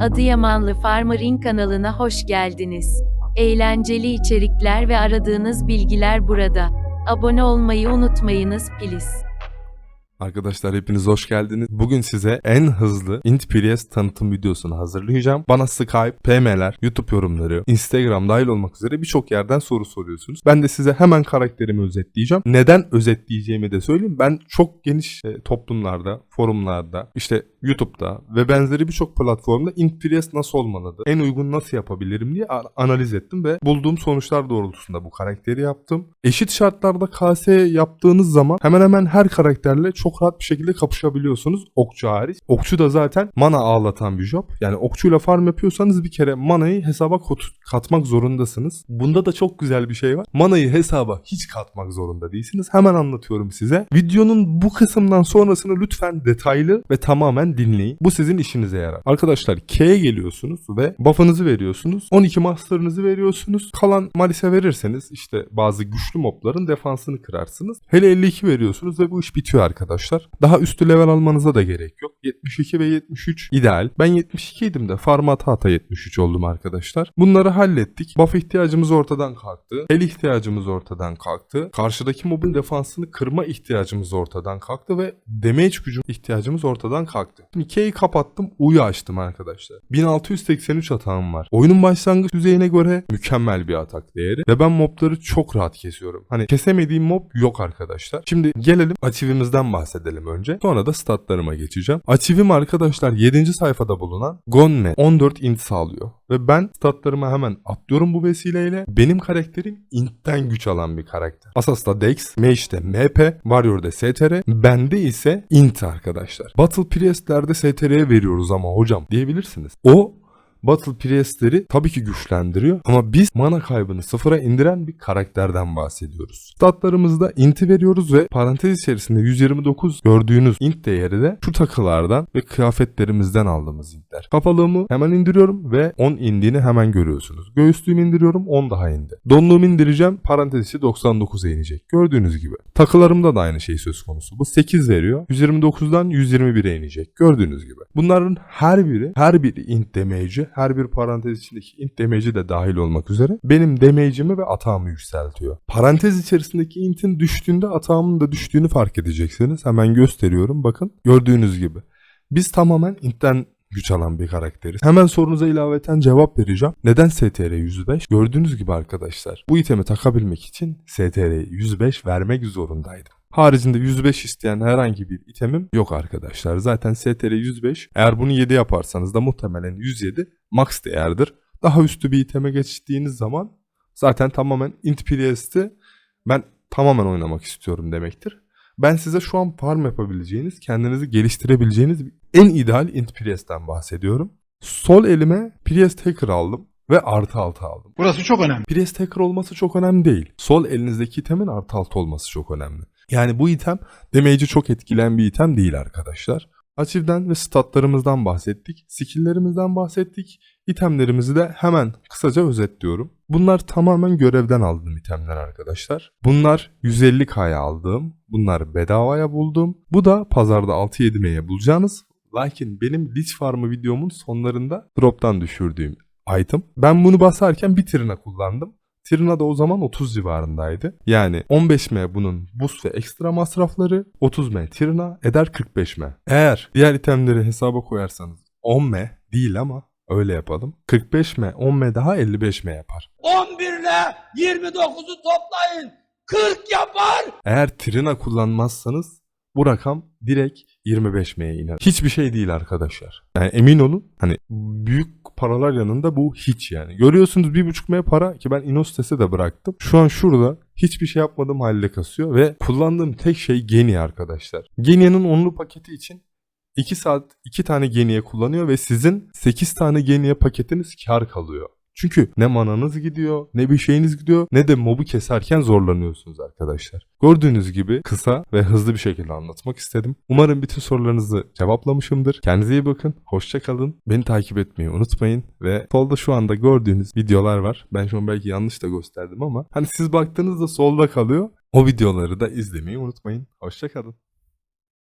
Adıyamanlı Farmer'in kanalına hoş geldiniz. Eğlenceli içerikler ve aradığınız bilgiler burada. Abone olmayı unutmayınız please. Arkadaşlar hepiniz hoş geldiniz. Bugün size en hızlı Int Priest tanıtım videosunu hazırlayacağım. Bana Skype, PM'ler, YouTube yorumları, Instagram dahil olmak üzere birçok yerden soru soruyorsunuz. Ben de size hemen karakterimi özetleyeceğim. Neden özetleyeceğimi de söyleyeyim. Ben çok geniş e, toplumlarda, forumlarda, işte YouTube'da ve benzeri birçok platformda Int Priest nasıl olmalıdır, en uygun nasıl yapabilirim diye analiz ettim ve bulduğum sonuçlar doğrultusunda bu karakteri yaptım. Eşit şartlarda KS yaptığınız zaman hemen hemen her karakterle çok rahat bir şekilde kapışabiliyorsunuz. Okçu hariç. Okçu da zaten mana ağlatan bir job. Yani okçuyla farm yapıyorsanız bir kere manayı hesaba katmak zorundasınız. Bunda da çok güzel bir şey var. Manayı hesaba hiç katmak zorunda değilsiniz. Hemen anlatıyorum size. Videonun bu kısımdan sonrasını lütfen detaylı ve tamamen dinleyin. Bu sizin işinize yarar. Arkadaşlar K'ye geliyorsunuz ve buff'ınızı veriyorsunuz. 12 master'ınızı veriyorsunuz. Kalan Malis'e verirseniz işte bazı güçlü mobların defansını kırarsınız. Hele 52 veriyorsunuz ve bu iş bitiyor arkadaşlar. Daha üstü level almanıza da gerek yok. 72 ve 73 ideal. Ben 72 idim de farm ata ata 73 oldum arkadaşlar. Bunları hallettik. Buff ihtiyacımız ortadan kalktı. Hel ihtiyacımız ortadan kalktı. Karşıdaki mobun defansını kırma ihtiyacımız ortadan kalktı ve damage gücü ihtiyacımız ortadan kalktı. Şimdi K'yi kapattım. U'yu açtım arkadaşlar. 1683 atağım var. Oyunun başlangıç düzeyine göre mükemmel bir atak değeri ve ben mobları çok rahat kesiyorum. Hani kesemediğim mob yok arkadaşlar. Şimdi gelelim açivimizden bahsedelim önce. Sonra da statlarıma geçeceğim. Açivim arkadaşlar 7. sayfada bulunan Gonme 14 int sağlıyor. Ve ben statlarıma hemen atlıyorum bu vesileyle. Benim karakterim int'ten güç alan bir karakter. Asas'ta Dex, Mage'de MP, Warrior'da STR, bende ise int arkadaşlar. Battle Priest'lerde STR'ye veriyoruz ama hocam diyebilirsiniz. O Battle Priest'leri tabii ki güçlendiriyor ama biz mana kaybını sıfıra indiren bir karakterden bahsediyoruz. Statlarımızda int'i veriyoruz ve parantez içerisinde 129 gördüğünüz int değeri de şu takılardan ve kıyafetlerimizden aldığımız intler. Kafalığımı hemen indiriyorum ve 10 indiğini hemen görüyorsunuz. Göğüslüğümü indiriyorum 10 daha indi. Donluğumu indireceğim parantez içi 99'a inecek. Gördüğünüz gibi. Takılarımda da aynı şey söz konusu. Bu 8 veriyor. 129'dan 121'e inecek. Gördüğünüz gibi. Bunların her biri, her biri int damage'i, her bir parantez içindeki int damage'i de dahil olmak üzere benim damage'imi ve atağımı yükseltiyor. Parantez içerisindeki int'in düştüğünde atağımın da düştüğünü fark edeceksiniz. Hemen gösteriyorum. Bakın gördüğünüz gibi. Biz tamamen int'ten güç alan bir karakteriz. Hemen sorunuza ilaveten cevap vereceğim. Neden STR 105? Gördüğünüz gibi arkadaşlar bu itemi takabilmek için STR 105 vermek zorundaydım. Haricinde 105 isteyen herhangi bir itemim yok arkadaşlar. Zaten STR 105 eğer bunu 7 yaparsanız da muhtemelen 107 max değerdir. Daha üstü bir iteme geçtiğiniz zaman zaten tamamen int Priest'i ben tamamen oynamak istiyorum demektir. Ben size şu an farm yapabileceğiniz, kendinizi geliştirebileceğiniz en ideal int Priest'ten bahsediyorum. Sol elime Priest Hacker aldım ve artı altı aldım. Burası çok önemli. Priest Hacker olması çok önemli değil. Sol elinizdeki itemin artı altı olması çok önemli. Yani bu item damage'i çok etkileyen bir item değil arkadaşlar. Achieve'den ve statlarımızdan bahsettik. Skill'lerimizden bahsettik. İtemlerimizi de hemen kısaca özetliyorum. Bunlar tamamen görevden aldığım itemler arkadaşlar. Bunlar 150k'ya aldığım, bunlar bedavaya bulduğum. Bu da pazarda 6-7 M'ye bulacağınız. Lakin benim Lich Farm'ı videomun sonlarında drop'tan düşürdüğüm item. Ben bunu basarken bir trina kullandım. Trina da o zaman 30 civarındaydı. Yani 15M bunun boost ve ekstra masrafları, 30M Trina eder 45M. Eğer diğer itemleri hesaba koyarsanız 10M değil ama öyle yapalım. 45M 10M daha 55M yapar. 11 ile 29'u toplayın. 40 yapar. Eğer Trina kullanmazsanız bu rakam direkt 25M'ye iner. Hiçbir şey değil arkadaşlar. Yani emin olun hani büyük paralar yanında bu hiç yani. Görüyorsunuz 1.5M para ki ben Inostes'e de bıraktım. Şu an şurada hiçbir şey yapmadığım halde kasıyor ve kullandığım tek şey Genie arkadaşlar. Genie'nin onlu paketi için 2 saat 2 tane Genie kullanıyor ve sizin 8 tane Genie paketiniz kar kalıyor. Çünkü ne mananız gidiyor, ne bir şeyiniz gidiyor, ne de mobu keserken zorlanıyorsunuz arkadaşlar. Gördüğünüz gibi kısa ve hızlı bir şekilde anlatmak istedim. Umarım bütün sorularınızı cevaplamışımdır. Kendinize iyi bakın, hoşça kalın. Beni takip etmeyi unutmayın ve solda şu anda gördüğünüz videolar var. Ben şu an belki yanlış da gösterdim ama hani siz baktığınızda solda kalıyor. O videoları da izlemeyi unutmayın. Hoşça kalın.